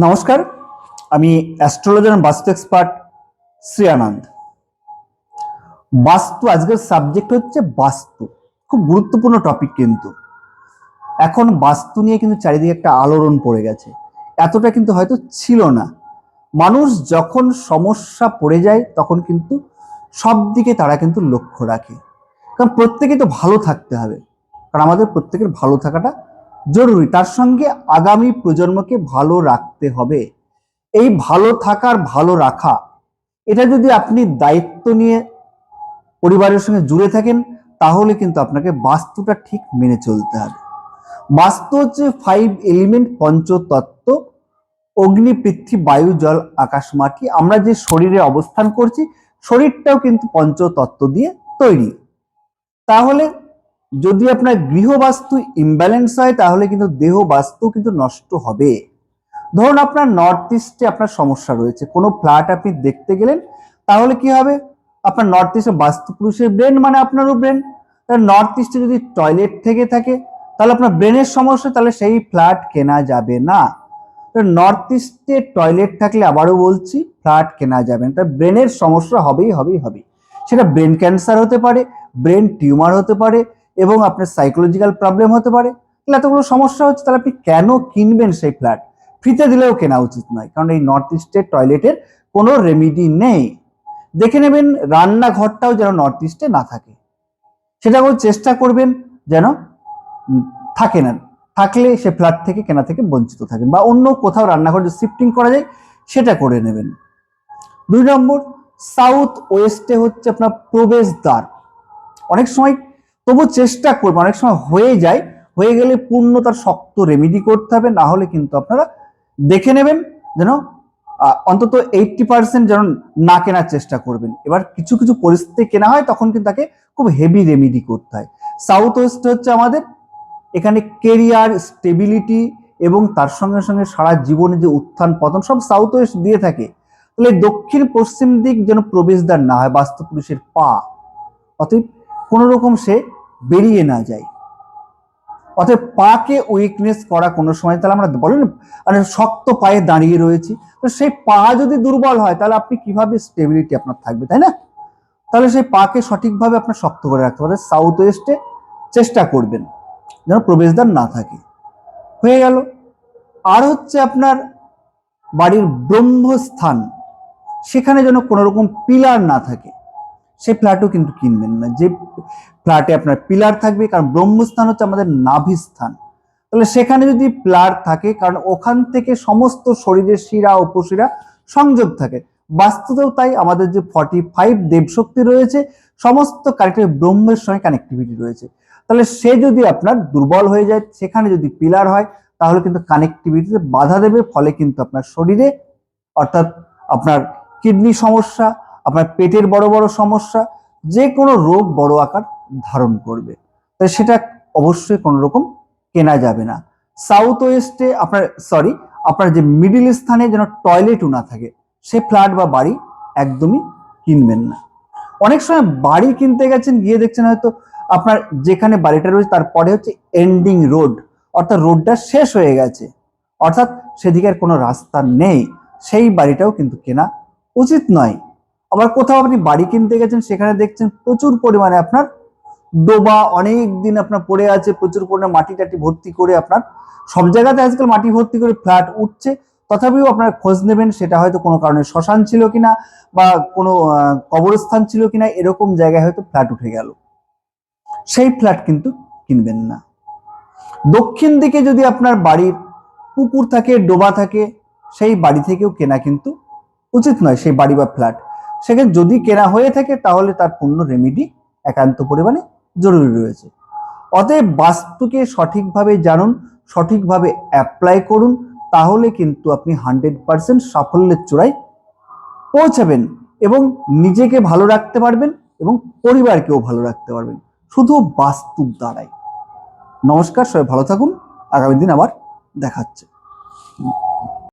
নমস্কার, আমি অ্যাস্ট্রোলজার বাস্তু এক্সপার্ট শ্রী আনন্দ। বাস্তু, আজকের সাবজেক্ট হচ্ছে বাস্তু। খুব গুরুত্বপূর্ণ টপিক কিন্তু। এখন বাস্তু নিয়ে কিন্তু চারিদিকে একটা আলোড়ন পড়ে গেছে। এতটা কিন্তু হয়তো ছিল না। মানুষ যখন সমস্যা পড়ে যায়, তখন কিন্তু সব দিকে তারা কিন্তু লক্ষ্য রাখে। কারণ প্রত্যেকে তো ভালো থাকতে হবে। কারণ আমাদের প্রত্যেকের ভালো থাকাটা জরুরি। তার সঙ্গে আগামী প্রজন্মকে ভালো রাখতে হবে। এই ভালো থাকার ভালো রাখা, এটা যদি আপনি দায়িত্ব নিয়ে পরিবারের সঙ্গে জুড়ে থাকেন, তাহলে কিন্তু আপনাকে বাস্তুটা ঠিক মেনে চলতে হবে। বাস্তু হচ্ছে ফাইভ এলিমেন্ট পঞ্চতত্ত্ব, অগ্নি, পৃথ্বী, বায়ু, জল, আকাশ, মাটি। আমরা যে শরীরে অবস্থান করছি, শরীরটাও কিন্তু পঞ্চতত্ত্ব দিয়ে তৈরি। তাহলে যদি আপনার গৃহবাস্তু ইমব্যালেন্স হয়, তাহলে কিন্তু দেহ বাস্তু কিন্তু নষ্ট হবে। ধরুন আপনার নর্থ ইস্টে আপনার সমস্যা রয়েছে, কোনো ফ্ল্যাট আপনি দেখতে গেলেন, তাহলে কি হবে? আপনার নর্থ ইস্টে বাস্তু পুরুষের ব্রেন মানে আপনারও ব্রেন তাহলে নর্থ ইস্টে যদি টয়লেট থেকে থাকে, তাহলে আপনার ব্রেনের সমস্যা, তাহলে সেই ফ্ল্যাট কেনা যাবে না। নর্থ ইস্টে টয়লেট থাকলে আবারও বলছি ফ্ল্যাট কেনা যাবে না। তার ব্রেনের সমস্যা হবেই হবেই হবে সেটা ব্রেন ক্যান্সার হতে পারে ব্রেন টিউমার হতে পারে এবং আপনার সাইকোলজিক্যাল প্রবলেম হতে পারে এতগুলো সমস্যা হচ্ছে, তাহলে আপনি কেন কিনবেন সেই ফ্ল্যাট ফ্রিতে দিলেও কেনা উচিত নয়, কারণ এই নর্থ ইস্টের টয়লেটের কোনো রেমিডি নেই। দেখে নেবেন, রান্নাঘরটাও যেন নর্থ ইস্টে না থাকে। সেটাকেও চেষ্টা করবেন যেন থাকে না, থাকলে সে ফ্ল্যাট থেকে, কেনা থেকে বঞ্চিত থাকেন, বা অন্য কোথাও রান্নাঘর শিফটিং করা যায়, সেটা করে নেবেন। দুই নম্বর সাউথ ওয়েস্টে হচ্ছে আপনার প্রবেশদ্বার। অনেক সময় তবু চেষ্টা করবে, অনেক সময় হয়ে যায়, হয়ে গেলে পূর্ণ তার শক্ত রেমিডি করতে হবে, না হলে কিন্তু আপনারা দেখে নেবেন যেন অন্তত এইটটি পার্সেন্ট যেন না কেনার চেষ্টা করবেন। এবার কিছু কিছু পরিস্থিতি কেনা হয়, তখন কিন্তু তাকে খুব হেভি রেমিডি করতে হয়। সাউথ ওয়েস্ট হচ্ছে আমাদের, এখানে কেরিয়ার স্টেবিলিটি এবং তার সঙ্গে সঙ্গে সারা জীবনে যে উত্থান পতন, সব সাউথ ওয়েস্ট দিয়ে থাকে। তাহলে দক্ষিণ পশ্চিম দিক যেন প্রবেশদ্বার না হয় বাস্তু পুরুষের পা। অতএব কোনো রকম সে বেরিয়ে না যায়। অতএব পাকে উইকনেস করা কোনো সময়, তাহলে আমরা বলেন মানে শক্ত পায়ে দাঁড়িয়ে রয়েছি, তো সেই পা যদি দুর্বল হয়, তাহলে আপনি কীভাবে স্টেবিলিটি আপনার থাকবে, তাই না? তাহলে সেই পাকে সঠিকভাবে আপনার শক্ত করে রাখতে পারে সাউথ ওয়েস্টে চেষ্টা করবেন, যেন প্রবেশদ্বার না থাকে। হয়ে গেল। আর হচ্ছে আপনার বাড়ির ব্রহ্মস্থান, সেখানে যেন কোনো রকম পিলার না থাকে। সেই ফ্ল্যাটও কিন্তু কিনবেন না। যে ফ্ল্যাটে আপনার পিলার থাকবে, কারণ ব্রহ্মস্থান হচ্ছে আমাদের নাভি স্থান তাহলে সেখানে যদি পিলার থাকে, কারণ ওখান থেকে সমস্ত শরীরের শিরা, উপশিরা সংযোগ থাকে। বাস্তুতেও তাই আমাদের যে ফর্টি ফাইভ দেবশক্তি রয়েছে, সমস্ত কারেক্টের ব্রহ্মের সঙ্গে কানেক্টিভিটি রয়েছে। তাহলে সে যদি আপনার দুর্বল হয়ে যায়, সেখানে যদি পিলার হয়, তাহলে কিন্তু কানেক্টিভিটিতে বাধা দেবে, ফলে কিন্তু আপনার শরীরে, অর্থাৎ আপনার কিডনি সমস্যা আপনার পেটের বড় বড় সমস্যা, যে কোনো রোগ বড় আকার ধারণ করবে। তাই সেটা অবশ্যই কোনো রকম কেনা যাবে না। সাউথ ওয়েস্টে আপনার সরি আপনার যে মিডিল স্থানে যেন টয়লেটও না থাকে, সে ফ্ল্যাট বা বাড়ি একদমই কিনবেন না। অনেক সময় বাড়ি কিনতে গেছেন, গিয়ে দেখছেন হয়তো আপনার যেখানে বাড়িটা রয়েছে তারপরে হচ্ছে এন্ডিং রোড অর্থাৎ রোডটা শেষ হয়ে গেছে। অর্থাৎ সেদিকে আর কোনো রাস্তা নেই। সেই বাড়িটাও কিন্তু কেনা উচিত নয়। আবার কোথাও আপনি বাড়ি কিনতে গেছেন, সেখানে দেখছেন প্রচুর পরিমাণে আপনার ডোবা, অনেক দিন আপনার পড়ে আছে, প্রচুর পরিমাণে মাটি টাটি ভর্তি করে আপনার সব জায়গাতে আজকাল মাটি ভর্তি করে ফ্ল্যাট উঠছে। তথাপিও আপনারা খোঁজ নেবেন, সেটা হয়তো কোনো কারণে শ্মশান ছিল কিনা বা কোনো কবরস্থান ছিল কিনা, এরকম জায়গায় হয়তো ফ্ল্যাট উঠে গেল। সেই ফ্ল্যাট কিন্তু কিনবেন না। দক্ষিণ দিকে যদি আপনার বাড়ির পুকুর থাকে, ডোবা থাকে, সেই বাড়ি থেকেও কেনা কিন্তু উচিত নয়, সেই বাড়ি বা ফ্ল্যাট। সেখানে যদি কেনা হয়ে থাকে, তাহলে তার পূর্ণ রেমিডি একান্ত পরিমাণে জরুরি রয়েছে। অতএব বাস্তুকে সঠিকভাবে জানুন, সঠিকভাবে অ্যাপ্লাই করুন, তাহলে কিন্তু আপনি হান্ড্রেড পার্সেন্ট সাফল্যের চূড়ায় পৌঁছাবেন এবং নিজেকে ভালো রাখতে পারবেন এবং পরিবারকেও ভালো রাখতে পারবেন। শুধু বাস্তুর দ্বারাই। নমস্কার, সবাই ভালো থাকুন। আগামী দিন আবার দেখাচ্ছে।